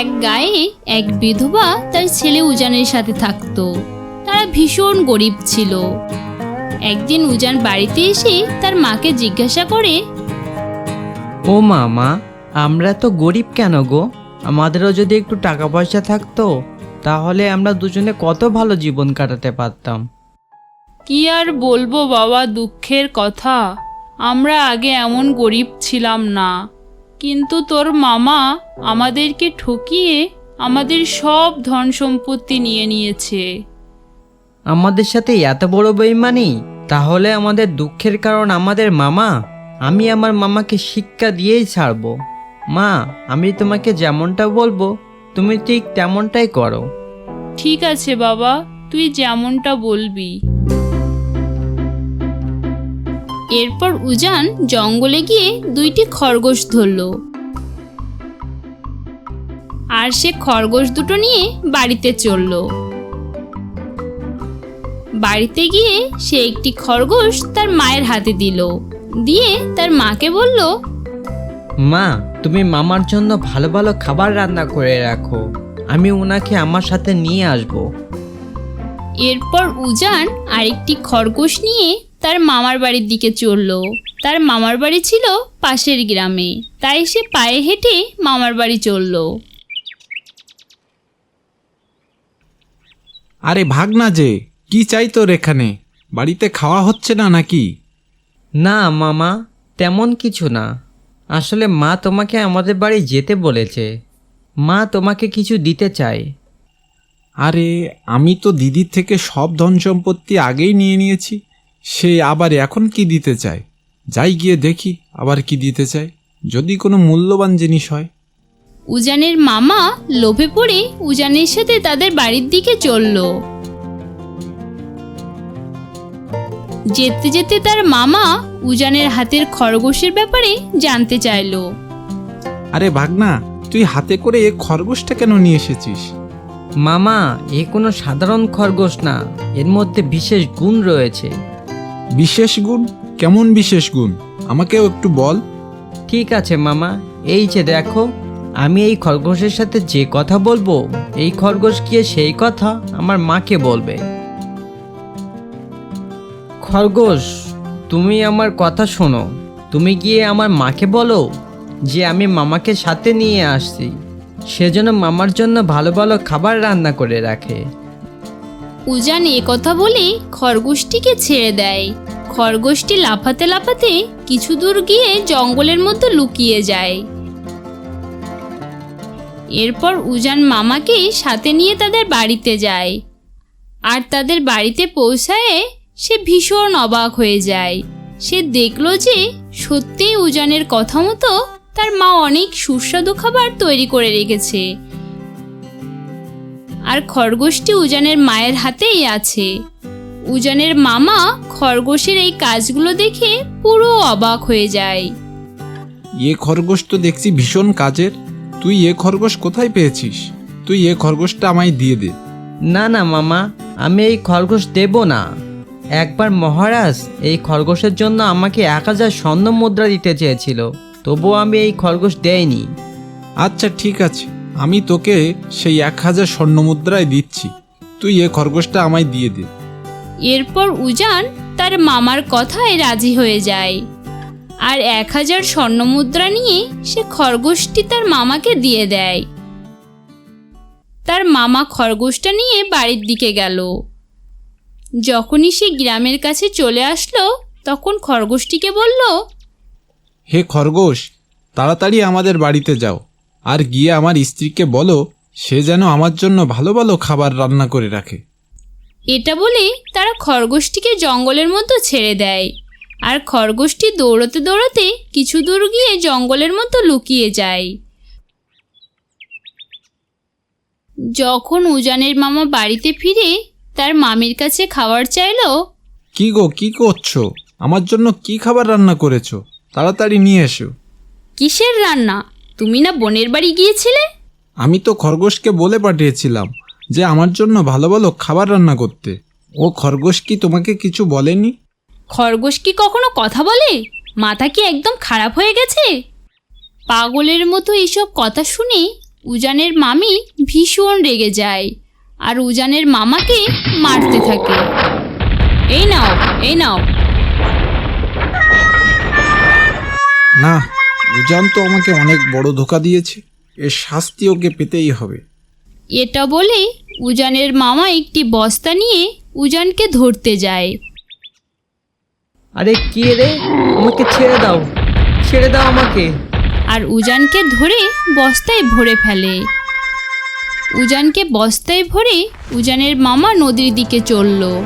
এক গায়ে এক বিধবা তার ছেলে উজানের সাথে থাকতো। তারা ভীষণ গরিব ছিল। একদিন উজান বাড়িতে এসে তার মাকে জিজ্ঞাসা করে ও মা মা আমরা তো গরিব কেন গো? আমাদেরও যদি একটু টাকা পয়সা থাকতো তাহলে আমরা দুজনে কত ভালো জীবন কাটাতে পারতাম। কি আর বলব বাবা দুঃখের কথা। আমরা আগে এমন গরিব ছিলাম না। কিন্তু তোর মামা আমাদেরকে ঠকিয়ে আমাদের সব ধন সম্পত্তি নিয়ে নিয়েছে। আমাদের সাথে এত বড় বেইমানি? তাহলে আমাদের দুঃখের কারণ আমাদের মামা? আমি আমার মামাকে শিক্ষা দিয়েই ছাড়বো। মা আমি তোমাকে যেমনটা বলব তুমি ঠিক তেমনটাই করো। ঠিক আছে বাবা তুই যেমনটা বলবি। এরপর উজান জঙ্গলে গিয়ে দুইটি খরগোশ ধরল। আর সে খরগোশ দুটো নিয়ে বাড়িতে চলল। বাড়িতে গিয়ে সে একটি খরগোশ তার মায়ের হাতে দিল। দিয়ে তার মাকে বলল মা তুমি মামার জন্য ভালো ভালো খাবার রান্না করে রাখো। আমি ওনাকে আমার সাথে নিয়ে আসব। এরপর উজান আরেকটি খরগোশ নিয়ে তার মামার বাড়ির দিকে চলল তার মামার বাড়ি ছিল পাশের গ্রামে। তাই সে পায়ে হেঁটে মামার বাড়ি চলল আরে ভাগ না যে কি চাই তোর এখানে? বাড়িতে খাওয়া হচ্ছে না নাকি? না মামা তেমন কিছু না। আসলে মা তোমাকে আমাদের বাড়ি যেতে বলেছে। মা তোমাকে কিছু দিতে চায়। আরে আমি তো দিদির থেকে সব ধন সম্পত্তি আগেই নিয়ে নিয়েছি। সে আবার এখন কি দিতে চায়? যাই গিয়ে দেখি আবার কি দিতে চায়। যদি কোনো মূল্যবান জিনিস হয়। উজানের মামা লোভে পড়ে উজানের সাথে তাদের বাড়ির দিকে চলল। যেতে যেতে তার মামা উজানের হাতের খরগোশের ব্যাপারে জানতে চাইলো। আরে ভাগনা তুই হাতে করে এ খরগোশটা কেন নিয়ে এসেছিস? মামা এ কোনো সাধারণ খরগোশ না। এর মধ্যে বিশেষ গুণ রয়েছে। বিশেষ গুণ? কেমন বিশেষ গুণ? আমাকেও একটু বল। ঠিক আছে মামা। এই যে দেখো আমি এই খরগোশের সাথে যে কথা বলব এই খরগোশ গিয়ে সেই কথা আমার মাকে বলবে। খরগোশ তুমি আমার কথা শোনো। তুমি গিয়ে আমার মাকে বলো যে আমি মামাকে সাথে নিয়ে আসছি। সেজন্য মামার জন্য ভালো ভালো খাবার রান্না করে রাখে। উজান এ কথা বলে খরগোশটিকে ছেড়ে দেয়। খরগোশটি লাফাতে লাফাতে কিছু দূর গিয়ে জঙ্গলের মধ্যে লুকিয়ে যায়। এরপর উজান মামাকে সাথে নিয়ে তাদের বাড়িতে যায়। আর তাদের বাড়িতে পৌঁছায় সে ভীষণ অবাক হয়ে যায়। সে দেখল যে সত্যিই উজানের কথা মতো তার মা অনেক সুস্বাদু খাবার তৈরি করে রেখেছে। আর খরগোশটি উজানের মায়ের হাতেই আছে। উজানের মামা খরগোশের এই কাজগুলো দেখে পুরো অবাক হয়ে যায়। এ খরগোশ তো দেখছি ভীষণ কাজের। তুই এ খরগোশ কোথায় পেয়েছিস? তুই এ খরগোশটা আমায় দিয়ে দে। না না মামা আমি এই খরগোশ দেব না। একবার মহারাজ এই খরগোশের জন্য আমাকে এক হাজার স্বর্ণ মুদ্রা দিতে চেয়েছিল তবুও আমি এই খরগোশ দেয়নি আচ্ছা ঠিক আছে। আমি তোকে সেই এক হাজার স্বর্ণ মুদ্রায় দিচ্ছি। তুই এ খরগোশটা আমায় দিয়ে দে। এরপর উজান তার মামার কথায় রাজি হয়ে যায়। আর এক হাজার স্বর্ণমুদ্রা নিয়ে সে খরগোশটি তার মামাকে দিয়ে দেয়। তার মামা খরগোশটা নিয়ে বাড়ির দিকে গেল। যখনই সে গ্রামের কাছে চলে আসলো, তখন খরগোশটিকে বলল, হে খরগোশ, তাড়াতাড়ি আমাদের বাড়িতে যাও, আর গিয়ে আমার স্ত্রীকে বলো, সে যেন আমার জন্য ভালো ভালো খাবার রান্না করে রাখে। এটা বলে তারা খরগোশটিকে জঙ্গলের মধ্যে ছেড়ে দেয়। আর খরগোশটি দৌড়তে দৌড়তে কিছু দূর গিয়ে জঙ্গলের মতো লুকিয়ে যায়। যখন উজানের মামা বাড়িতে ফিরে তার মামির কাছে খাবার চাইলো কি গো কি করছ? আমার জন্য কি খাবার রান্না করেছ? তাড়াতাড়ি নিয়ে এসো। কিসের রান্না? তুমি না বোনের বাড়ি গিয়েছিলে? আমি তো খরগোশকে বলে পাঠিয়েছিলাম। যে আমার জন্য ভালো ভালো খাবার রান্না করতে। ও খরগোশ কি তোমাকে কিছু বলেনি? খরগোশ কি কখনো কথা বলে? মাথা কি একদম খারাপ হয়ে গেছে? পাগলের মতো এইসব কথা শুনে উজানের মামি ভীষণ রেগে যায় আর উজানের মামাকে মারতে থাকে। এই নাও এই নাও। না উজান তো আমাকে অনেক বড় ধোকা দিয়েছে। এর শাস্তি ওকে পেতেই হবে। এটা বলে উজানের মামা একটি বস্তা নিয়ে উজানকে ধরতে যায়। আরে কে রে? আমাকে ছেড়ে দাও। ছেড়ে দাও আমাকে। আর উজানকে ধরে বস্তায় ভরে ফেলে। উজানকে বস্তায় ভরে উজানের মামা নদীর দিকে চলল।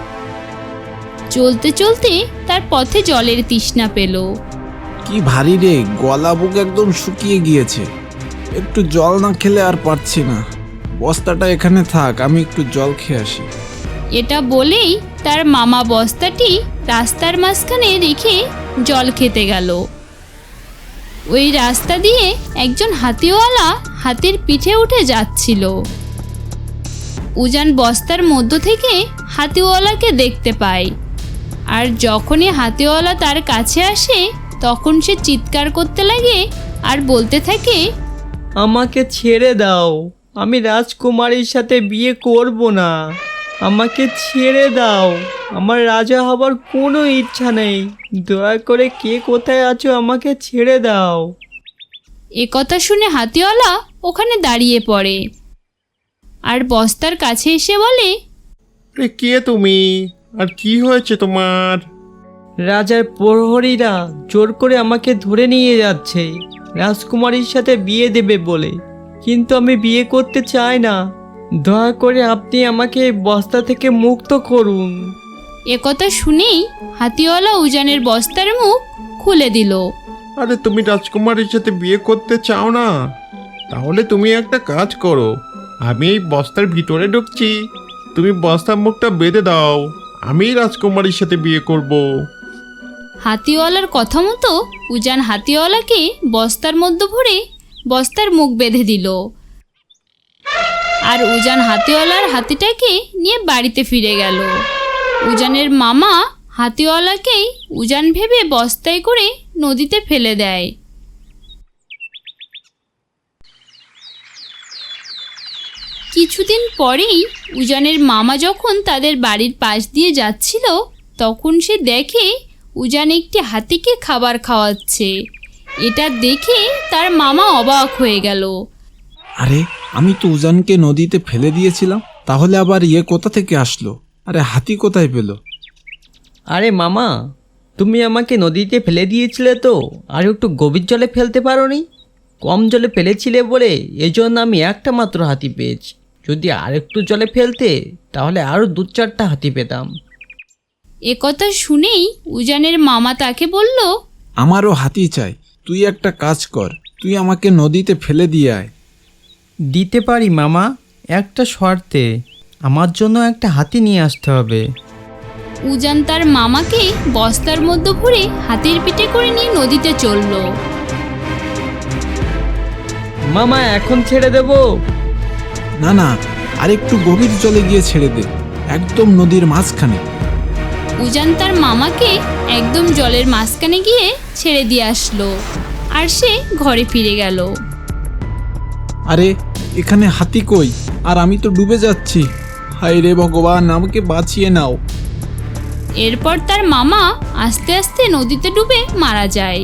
চলতে চলতে তার পথে জলের তৃষ্ণা পেল। কি ভারী রে গলা বুক একদম শুকিয়ে গিয়েছে। একটু জল না খেলে আর পারছি না। বস্তাটা এখানে থাক আমি একটু জল খেয়ে আসি। এটা বলেই তার মামা বস্তাটি রাস্তার মাঝখানে রেখে জল খেতে গেল। ওই রাস্তা দিয়ে একজন হাতিওয়ালা হাতির পিঠে উঠে যাচ্ছিল। উজান বস্তার মধ্য থেকে হাতিওয়ালাকে দেখতে পায়। আর যখনই হাতিওয়ালা তার কাছে আসে তখন সে চিৎকার করতে লাগে আর বলতে থাকে আমাকে ছেড়ে দাও। আমি রাজকুমারীর সাথে বিয়ে করব না। আমাকে ছেড়ে দাও। আমার রাজা হবার কোনো ইচ্ছা নেই। দয়া করে কে কোথায় আছো আমাকে ছেড়ে দাও। এ কথা শুনে হাতিওয়ালা ওখানে দাঁড়িয়ে পড়ে। আর বস্তার কাছে এসে বলে আরে কে তুমি? আর কি হয়েছে তোমার? রাজার প্রহরীরা জোর করে আমাকে ধরে নিয়ে যাচ্ছে। রাজকুমারীর সাথে বিয়ে দেবে বলে। কিন্তু আমি বিয়ে করতে চাই না। দয়া করে আপনি আমাকে এই বস্তা থেকে মুক্ত করুন। এ কথা শুনেই হাতিওয়ালা উজানের বস্তার মুখ খুলে দিল। আরে তুমি রাজকুমারীর সাথে বিয়ে করতে চাও না? তাহলে তুমি একটা কাজ করো। আমি এই বস্তার ভিতরে ঢুকছি। তুমি বস্তার মুখটা বেঁধে দাও। আমি রাজকুমারীর সাথে বিয়ে করব। হাতিওয়ালার কথা মতো উজান হাতিওয়ালাকে বস্তার মধ্যে ভরে বস্তার মুখ বেঁধে দিল। আর উজান হাতিওয়ালার হাতিটাকে নিয়ে বাড়িতে ফিরে গেল। উজানের মামা হাতিওয়ালাকেই উজান ভেবে বস্তায় করে নদীতে ফেলে দেয়। কিছুদিন পরেই উজানের মামা যখন তাদের বাড়ির পাশ দিয়ে যাচ্ছিল, তখন সে দেখে উজান একটি হাতিকে খাবার খাওয়াচ্ছে। এটা দেখে তার মামা অবাক হয়ে গেল। আরে আমি তো উজানকে নদীতে ফেলে দিয়েছিলাম তাহলে আবার ইয়ে কোথা থেকে আসলো? আরে হাতি কোথায় পেল? আরে মামা তুমি আমাকে নদীতে ফেলে দিয়েছিলে তো আর একটু গভীর জলে ফেলতে পারোনি? কম জলে ফেলেছিলে বলে এজন্য আমি একটা মাত্র হাতি পেয়েছি। যদি আরেকটু জলে ফেলতে তাহলে আরও দু চারটা হাতি পেতাম। এ কথা শুনেই উজানের মামা তাকে বলল আমারও হাতি চাই। তুই একটা কাজ কর তুই আমাকে নদীতে ফেলে দিয়ে আয়। দিতে পারি মামা একটা শর্তে। আমার জন্য একটা হাতি নিয়ে আসতে হবে। উজান তার মামাকে বস্তার মধ্যে ভরে হাতির পিঠে করে নিয়ে নদীতে চলল। মামা এখন ছেড়ে দেবো? না না আর একটু গভীর জলে গিয়ে ছেড়ে দে। একদম নদীর মাঝখানে। উজান তার মামাকে একদম জলের মাঝখানে গিয়ে ছেড়ে দিয়ে আসলো আর সে ঘরে ফিরে গেল। আরে এখানে হাতি কই? আর আমি তো ডুবে যাচ্ছি। হায় রে ভগবান আমাকে বাঁচিয়ে নাও। এরপর তার মামা আস্তে আস্তে নদীতে ডুবে মারা যায়।